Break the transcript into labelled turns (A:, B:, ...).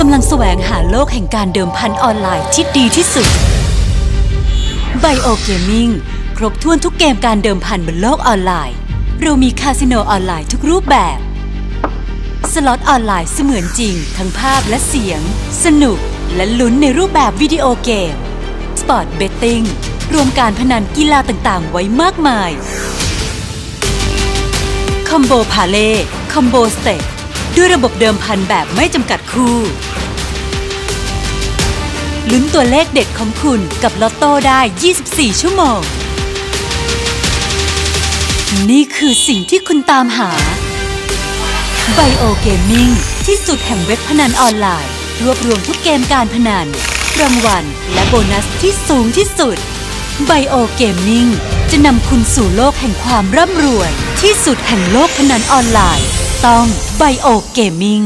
A: กำลังแสวงหาโลกแห่งการเดิมพันออนไลน์ที่ดีที่สุด Bio Gaming ครบถ้วนทุกเกมการเดิมพันบนโลกออนไลน์ เรามีคาสิโนออนไลน์ทุกรูปแบบ สล็อตออนไลน์เสมือนจริง ทั้งภาพและเสียง สนุกและลุ้นในรูปแบบวิดีโอเกม สปอร์ตเบตติ้งรวมการพนันกีฬาต่างๆ ไว้มากมาย คอมโบพาเล่ คอมโบสเต็ป ด้วยระบบเดิมพันแบบไม่จำกัดคู่ลุ้นตัวเลขเด็ดของคุณกับลอตโต้ได้ 24 ชั่วโมง นี่คือสิ่งที่คุณตามหา Bio Gaming ที่สุดแห่งเว็บพนันออนไลน์ รวบรวมทุกเกมการพนัน รางวัลและโบนัสที่สูงที่สุด Bio Gaming จะนำคุณสู่โลกแห่งความร่ำรวย ที่สุดแห่งโลกพนันออนไลน์ ต้องไบโอเกมิง